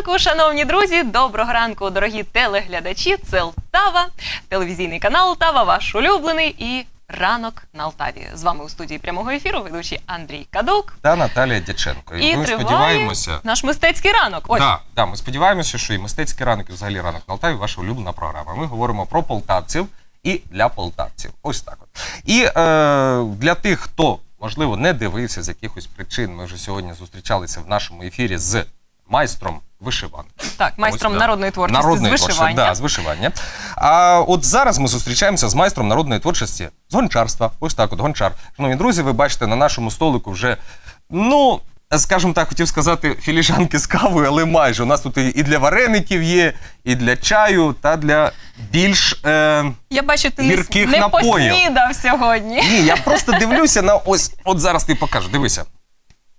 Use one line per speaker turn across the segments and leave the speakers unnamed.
ранку, шановні друзі. Доброго ранку, дорогі телеглядачі. Це Лтава, телевізійний канал Лтава, ваш улюблений і ранок на Алтаві. З вами у студії прямого ефіру ведучий Андрій Кадок.
та Наталія Дяченко.
І
ми
триває
сподіваємося.
наш мистецький ранок. Ось
Да, да, ми сподіваємося, що і мистецький ранок, і взагалі ранок на Алтаві ваша улюблена програма. Ми говоримо про полтавців і для полтавців. Ось так от. І е, для тих, хто, можливо, не дивився з якихось причин, ми вже сьогодні зустрічалися в нашому ефірі з майстром вишиванки.
так, майстром
Ось, да.
народної творчості
Народної
з вишивання.
Творчості, да, з вишивання. А от зараз ми зустрічаємося з майстром народної творчості з гончарства. Ось так, от гончар. Шановні друзі, ви бачите на нашому столику вже, ну. Скажімо так, хотів сказати філіжанки з кавою, але майже у нас тут і для вареників є, і для чаю, та для більш е,
Я бачу, ти не,
Гірких
не
напоїв.
поснідав сьогодні.
ні. Я просто дивлюся на ось. От зараз ти покажу. Дивися.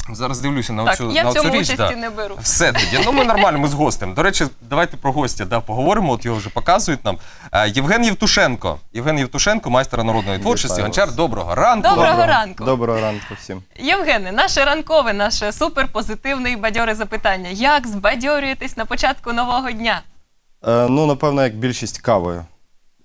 Зараз дивлюся на
Так,
оцю
я
на
в цьому
оцю річ.
участі
да.
не беру.
Все тоді. Ну ми нормально, ми з гостем. До речі, давайте про гостя да, поговоримо. От його вже показують нам. Е, Євген Євтушенко. Євген Євтушенко, майстер народної творчості.
Вітаю
Гончар, доброго ранку.
Доброго ранку.
Доброго ранку всім.
Євгене, наше ранкове, наше суперпозитивне і бадьоре запитання. Як збадьорюєтесь на початку нового дня?
Е, ну, напевно, як більшість кавою.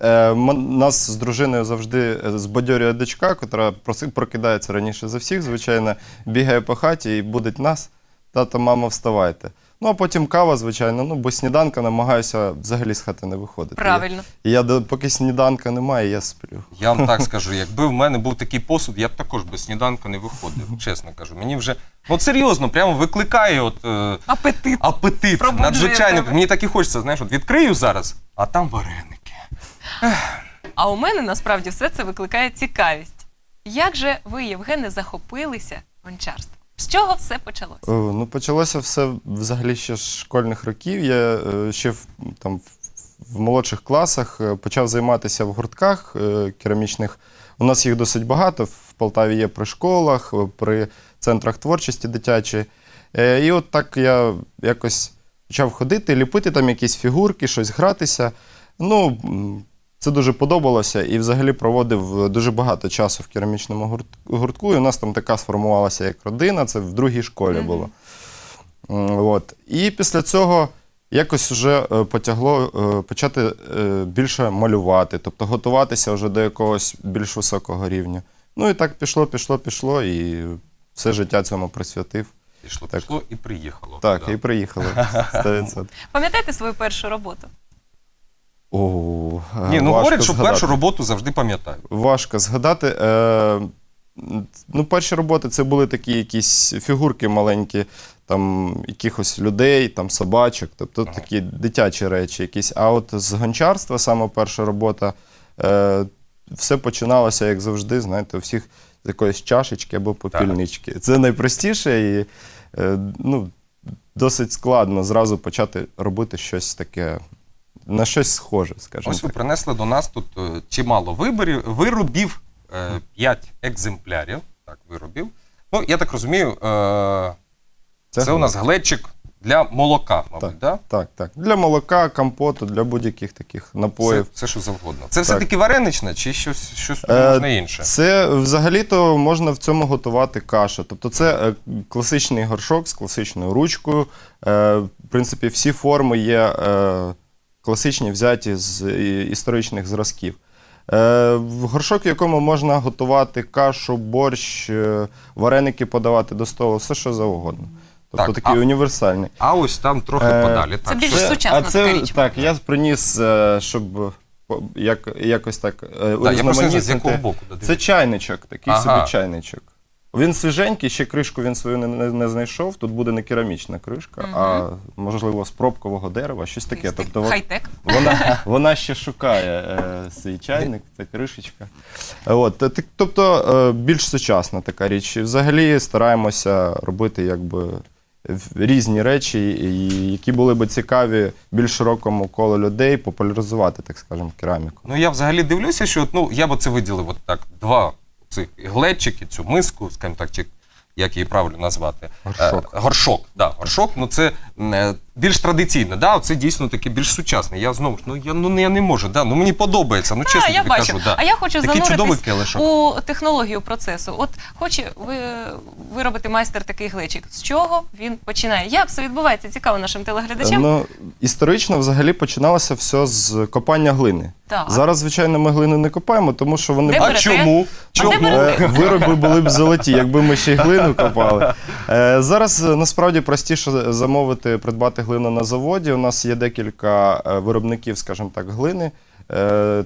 Е, нас з дружиною завжди е, збадьорює дочка, яка прокидається раніше за всіх, звичайно, бігає по хаті і будить нас. Тато, мамо, вставайте. Ну, а потім кава, звичайно, ну, бо сніданка намагаюся взагалі з хати не виходити.
Правильно.
І я, до- поки сніданка немає, я сплю.
Я вам так скажу, якби в мене був такий посуд, я б також без сніданку не виходив. Чесно кажу. Мені вже от серйозно, прямо викликає от, е,
Апетит.
апетит.
Пробуджує
Надзвичайно.
тебе.
Мені так і хочеться, знаєш, от відкрию зараз, а там вареники.
А у мене насправді все це викликає цікавість. Як же ви, Євгене, захопилися гончарством? З чого все почалося?
О, ну, почалося все взагалі ще з школьних років. Я е, ще в, там, в- молодших класах е, почав займатися в гуртках е, керамічних. У нас їх досить багато. В Полтаві є при школах, е, при центрах творчості дитячої. Е, І от так я якось почав ходити, ліпити там якісь фігурки, щось гратися. Ну, це дуже подобалося і взагалі проводив е, дуже багато часу в керамічному гуртку. І у нас там така сформувалася як родина, це в другій школі було. От. І після цього якось вже е, потягло е, почати більше малювати, тобто готуватися вже до якогось більш високого рівня. Ну і так пішло, пішло, пішло, і все життя цьому присвятив.
Пішло,
Так.
пішло і приїхало.
Так,
Да.
і приїхали. 100%.
Пам'ятаєте свою першу роботу?
О,
Ні, ну
важко
говорять, що
згадати.
першу роботу завжди пам'ятаю.
Важко згадати. Е, ну, перші роботи це були такі якісь фігурки маленькі, там якихось людей, там собачок, тобто
Ага.
такі дитячі речі якісь. А от з гончарства, саме перша робота, е, все починалося, як завжди, знаєте, у всіх з якоїсь чашечки або попільнички. Це найпростіше і е, ну, досить складно зразу почати робити щось таке, на щось схоже, скажімо
Ось ви
так.
принесли до нас тут е, чимало виборів, виробів, 5 екземплярів. Так, виробів. Ну, я так розумію, е, це, у нас глечик для молока, мабуть, да?
Так, так. Для молока, компоту, для будь-яких таких
Все,
напоїв.
все, що завгодно. Це все-таки вареничне чи щось, щось
Е,
можна інше?
Це взагалі-то можна в цьому готувати кашу. Тобто це е, класичний горшок з класичною ручкою. Е, В принципі, всі форми є е, класичні, взяті з історичних зразків. Е, Горшок, в якому можна готувати кашу, борщ, е, вареники подавати до столу, все що завгодно. Тобто
Так,
такий
а-
універсальний.
А ось там трохи
Е,
подалі.
це
Так,
більш сучасна
а це,
така річ.
Так, я приніс, е, щоб як, якось так
Да, я просто не знаю, з якого боку.
Це чайничок, такий
Ага.
собі чайничок. Він свіженький, ще кришку він свою не, не, не знайшов. Тут буде не керамічна кришка,
Мгм.
а можливо з пробкового дерева, щось таке. Тобто
Хай-тек.
вона, вона ще шукає е, свій чайник, це кришечка. От, тобто е, більш сучасна така річ. І взагалі стараємося робити якби в- різні речі, і- які були би цікаві більш широкому колу людей, популяризувати, так скажемо, кераміку.
Ну я взагалі дивлюся, що от, ну, я би це виділив от так: два цих і цю миску, скажімо так, чи як її правильно назвати.
Горшок.
Е, горшок, да, горшок. Ну це більш традиційне, да, це дійсно таке більш сучасне. Я знову ж ну я ну я не можу, да, ну мені подобається. Ну чесно
А, я
тобі
бачу.
кажу, да.
А я хочу
Такий чудовий
зануритись
келишок.
у технологію процесу. От хоче ви виробити майстер такий глечик. З чого він починає? Як все відбувається? Цікаво нашим телеглядачам.
Ну, історично взагалі починалося все з копання глини.
Так.
Зараз, звичайно, ми глину не копаємо, тому що вони
Де
А
берете?
чому?
А
Чому?
де?
Е, Вироби були б золоті, якби ми ще й глину копали. Е, Зараз е, насправді простіше замовити, придбати глину на заводі. У нас є декілька е, виробників, скажімо так, глини.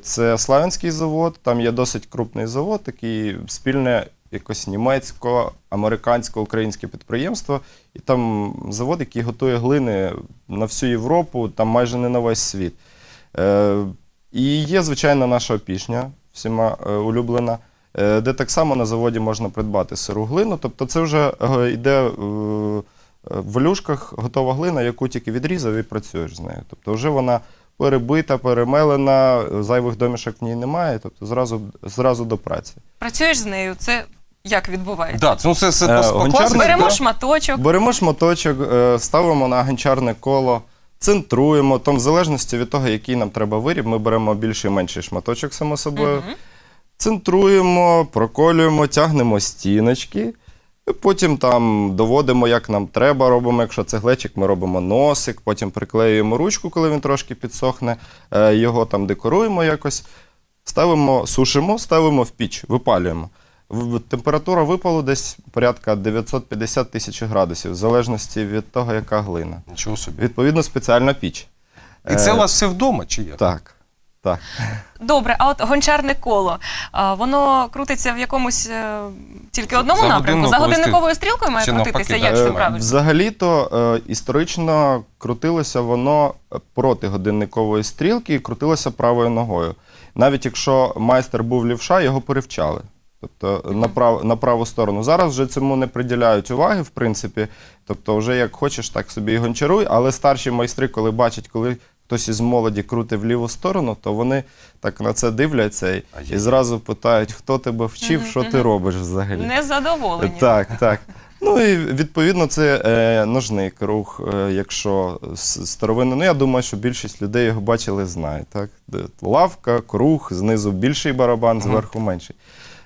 Це Славянський завод, там є досить крупний завод, такий спільне якось німецько-американсько-українське підприємство. І там завод, який готує глини на всю Європу, там майже не на весь світ. І є, звичайно, наша опішня, всіма улюблена, де так само на заводі можна придбати сиру глину. Тобто це вже е, йде е, в валюшках готова глина, яку тільки відрізав і працюєш з нею. Тобто вже вона перебита, перемелена, зайвих домішок в ній немає, тобто зразу, зразу до праці.
Працюєш з нею, це як відбувається?
Да, ну, це, це
Е,
по- по
Беремо
да?
шматочок.
Беремо шматочок, е, ставимо на гончарне коло, центруємо, там, в залежності від того, який нам треба виріб, ми беремо більший і менший шматочок, само собою.
Мгм.
Центруємо, проколюємо, тягнемо стіночки. І потім там доводимо, як нам треба, робимо. Якщо це глечик, ми робимо носик, потім приклеюємо ручку, коли він трошки підсохне, е, його там декоруємо якось. Ставимо, сушимо, ставимо в піч, випалюємо. Температура випалу десь порядка 950 тисяч градусів, в залежності від того, яка глина.
Нічого собі.
Відповідно, спеціальна піч.
І це
Е,
у вас все вдома чи як?
Так. Так.
Добре, а от гончарне коло, а, воно крутиться в якомусь е, тільки одному
За
напрямку? За
годинниковою
годинниковою стрілкою має
Чи навпаки,
крутитися?
да,
Як це правильно?
Взагалі-то е, історично крутилося воно проти годинникової стрілки і крутилося правою ногою. Навіть якщо майстер був лівша, його перевчали. Тобто на, прав, на праву сторону. Зараз вже цьому не приділяють уваги, в принципі. Тобто, вже як хочеш, так собі і гончаруй. Але старші майстри, коли бачать, коли хтось із молоді крутить в ліву сторону, то вони так на це дивляться і, і зразу питають, хто тебе вчив, що ти робиш взагалі.
Незадоволені.
Так, так. Ну і відповідно це е, ножний круг, е, якщо з старовини. Ну я думаю, що більшість людей його бачили, знають. Так? Лавка, круг, знизу більший барабан, зверху менший.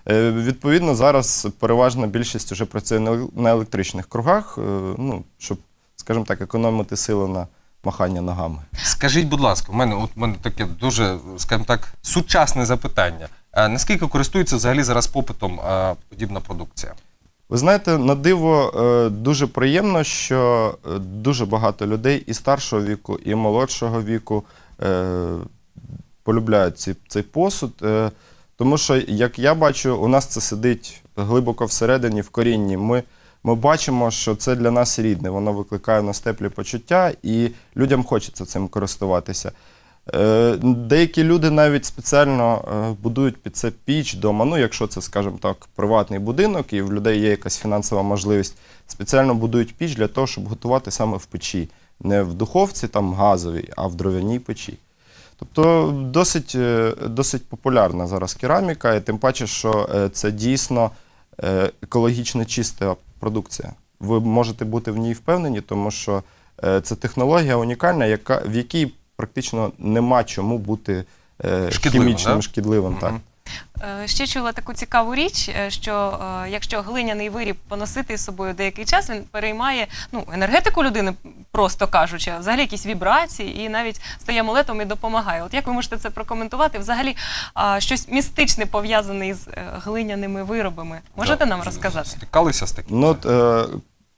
Е, відповідно, зараз переважна більшість вже працює на, на електричних кругах, е, ну, щоб, скажімо так, економити сили на махання ногами.
Скажіть, будь ласка, у мене от мене таке дуже, скажімо так, сучасне запитання. А наскільки користується взагалі зараз попитом а, подібна продукція?
Ви знаєте, на диво е, дуже приємно, що е, дуже багато людей і старшого віку, і молодшого віку е, полюбляють ці, цей посуд. Е, тому що, як я бачу, у нас це сидить глибоко всередині, в корінні. Ми, ми бачимо, що це для нас рідне, воно викликає в нас теплі почуття, і людям хочеться цим користуватися. Е, Деякі люди навіть спеціально е, будують під це піч вдома. Ну, якщо це, скажімо так, приватний будинок, і в людей є якась фінансова можливість, спеціально будують піч для того, щоб готувати саме в печі. Не в духовці там газовій, а в дров'яній печі. Тобто досить, е, досить популярна зараз кераміка, і тим паче, що це дійсно екологічно чиста продукція. Ви можете бути в ній впевнені, тому що е, це технологія унікальна, яка, в якій практично нема чому бути е,
Шкідливим,
хімічним,
да?
шкідливим. Mm
-hmm.
Е, Ще чула таку цікаву річ, е, що е, якщо глиняний виріб поносити з собою деякий час, він переймає ну, енергетику людини, просто кажучи, а взагалі якісь вібрації і навіть стає амулетом і допомагає. От як ви можете це прокоментувати? Взагалі щось містичне пов'язане із е, глиняними виробами. Можете
Да.
нам розказати?
Стикалися з таким?
Ну, е,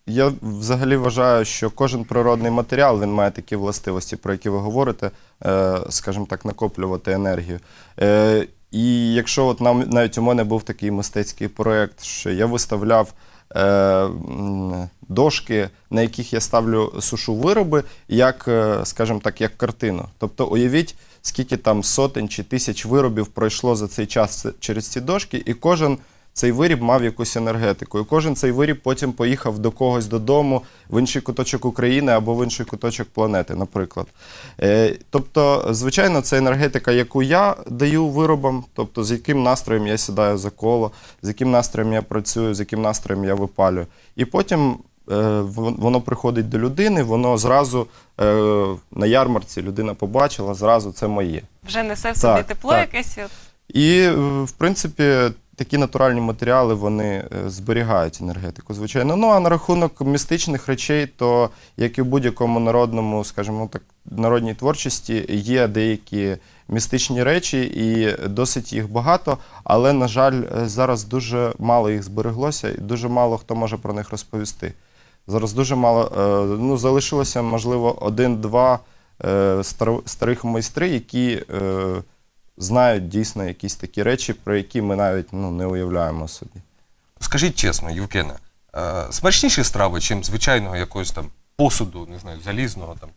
я взагалі вважаю, що кожен природний матеріал він має такі властивості, про які ви говорите, е, скажімо так, накоплювати енергію. І якщо от нам навіть у мене був такий мистецький проєкт, що я виставляв е, дошки, на яких я ставлю сушу вироби, як, е, скажімо так, як картину. Тобто уявіть, скільки там сотень чи тисяч виробів пройшло за цей час через ці дошки, і кожен цей виріб мав якусь енергетику. І кожен цей виріб потім поїхав до когось додому в інший куточок України або в інший куточок планети, наприклад. Е, тобто, звичайно, це енергетика, яку я даю виробам, тобто з яким настроєм я сідаю за коло, з яким настроєм я працюю, з яким настроєм я випалюю. І потім е, воно приходить до людини, воно зразу е, на ярмарці людина побачила, зразу це моє.
Вже несе в собі
Так,
тепло
так.
якесь.
І, в принципі, такі натуральні матеріали вони е, зберігають енергетику, звичайно. Ну а на рахунок містичних речей, то як і в будь-якому народному, скажімо так, народній творчості, є деякі містичні речі, і досить їх багато. Але, на жаль, е, зараз дуже мало їх збереглося, і дуже мало хто може про них розповісти. Зараз дуже мало, е, ну, залишилося, можливо, один-два старих майстри, які. Знають дійсно якісь такі речі, про які ми навіть ну, не уявляємо собі.
Скажіть чесно, Євгене, е, смачніші страви, чим звичайного якогось там посуду, не знаю, залізного, там,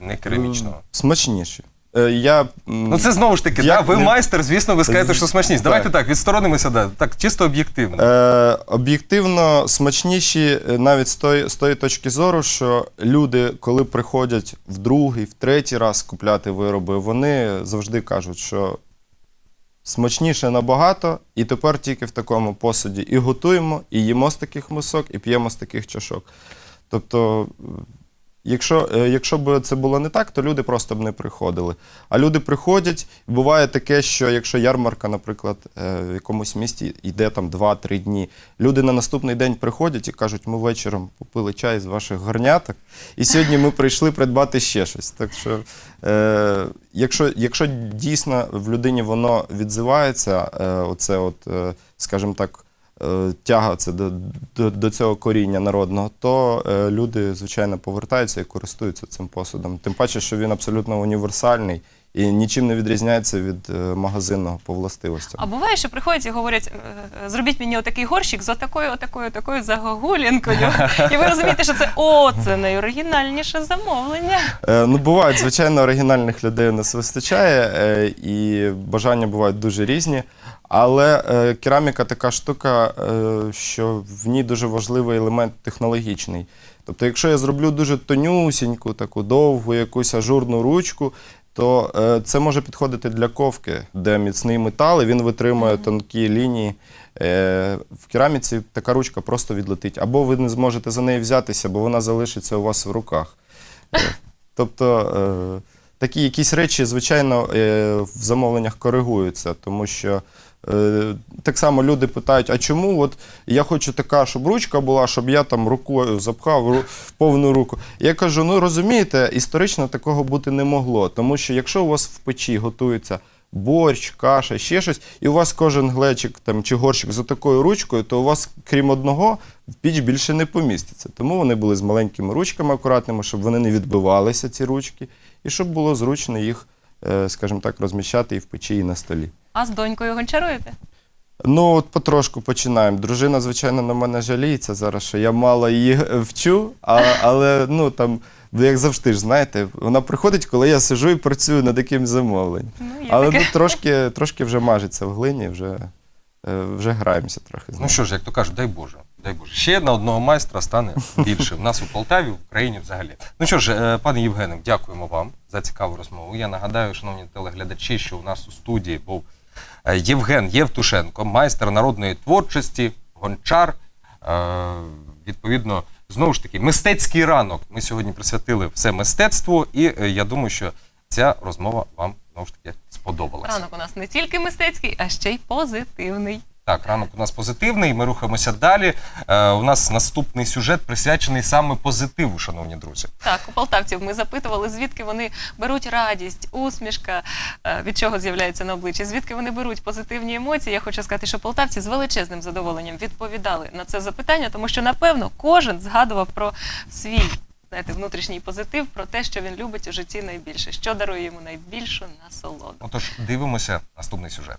не керамічного?
Смачніші. Е, Я, м,
Ну це знову ж таки,
Я
да, ви
не-
майстер, звісно, ви скажете, що смачність. Давайте так, відсторонимося, да, так, чисто об'єктивно.
Е, об'єктивно смачніші е, навіть з тої, з тої точки зору, що люди, коли приходять в другий, в третій раз купляти вироби, вони завжди кажуть, що смачніше набагато, і тепер тільки в такому посуді і готуємо, і їмо з таких мисок, і п'ємо з таких чашок. Тобто, якщо, е, якщо б це було не так, то люди просто б не приходили. А люди приходять, буває таке, що якщо ярмарка, наприклад, е, в якомусь місті йде там 2-3 дні, люди на наступний день приходять і кажуть, ми вечором попили чай з ваших горняток, і сьогодні ми прийшли придбати ще щось. Так що, е, якщо, якщо дійсно в людині воно відзивається, е, оце, от, е, скажімо так, тяга це до, до, до цього коріння народного, то е, люди, звичайно, повертаються і користуються цим посудом. Тим паче, що він абсолютно універсальний і нічим не відрізняється від е, магазинного по властивостям.
А буває, що приходять і говорять, «Е, зробіть мені отакий горщик з отакою, отакою, отакою загогулінкою. І ви розумієте, що це о, це найоригінальніше замовлення.
Е, ну, бувають, звичайно, оригінальних людей у нас вистачає, е, і бажання бувають дуже різні. Але е, кераміка така штука, е, що в ній дуже важливий елемент технологічний. Тобто, якщо я зроблю дуже тонюсіньку, таку довгу якусь ажурну ручку, то е, це може підходити для ковки, де міцний метал, і він витримує тонкі лінії. Е, в кераміці така ручка просто відлетить. Або ви не зможете за неї взятися, бо вона залишиться у вас в руках. Е, Тобто е, такі якісь речі, звичайно, е, в замовленнях коригуються, тому що так само люди питають: а чому от я хочу така, щоб ручка була, щоб я там рукою запхав ру- повну руку. Я кажу: ну розумієте, історично такого бути не могло, тому що якщо у вас в печі готується. Борщ, каша, ще щось, і у вас кожен глечик там, чи горщик з такою ручкою, то у вас, крім одного, в піч більше не поміститься. Тому вони були з маленькими ручками акуратними, щоб вони не відбивалися, ці ручки, і щоб було зручно їх, е, скажімо так, розміщати і в печі, і на столі.
А з донькою гончаруєте?
Ну, от потрошку починаємо. Дружина, звичайно, на мене жаліється зараз, що я мало її вчу, а, але ну там, ви як завжди ж знаєте, вона приходить, коли я сижу і працюю над якимсь замовленням.
Ну, є
Але
таке.
ну, трошки, трошки вже мажеться в глині, вже, е, вже граємося трохи. з
Ну
нею.
що ж, як то кажуть, дай Боже. Дай Боже. Ще на одного майстра стане більше. У нас у Полтаві, в Україні взагалі. Ну що ж, е, пане Євгене, дякуємо вам за цікаву розмову. Я нагадаю, шановні телеглядачі, що у нас у студії був Євген Євтушенко, майстер народної творчості, гончар. Е, Відповідно, знову ж таки, мистецький ранок. Ми сьогодні присвятили все мистецтву, і е, я думаю, що ця розмова вам знову ж таки сподобалася.
Ранок у нас не тільки мистецький, а ще й позитивний.
Так, ранок у нас позитивний. Ми рухаємося далі. Е, у нас наступний сюжет присвячений саме позитиву, шановні друзі.
Так, у полтавців ми запитували, звідки вони беруть радість, усмішка, е, від чого з'являється на обличчі, звідки вони беруть позитивні емоції. Я хочу сказати, що полтавці з величезним задоволенням відповідали на це запитання, тому що напевно кожен згадував про свій. Знаєте, внутрішній позитив про те, що він любить у житті найбільше, що дарує йому найбільшу насолоду.
Отож, дивимося наступний сюжет.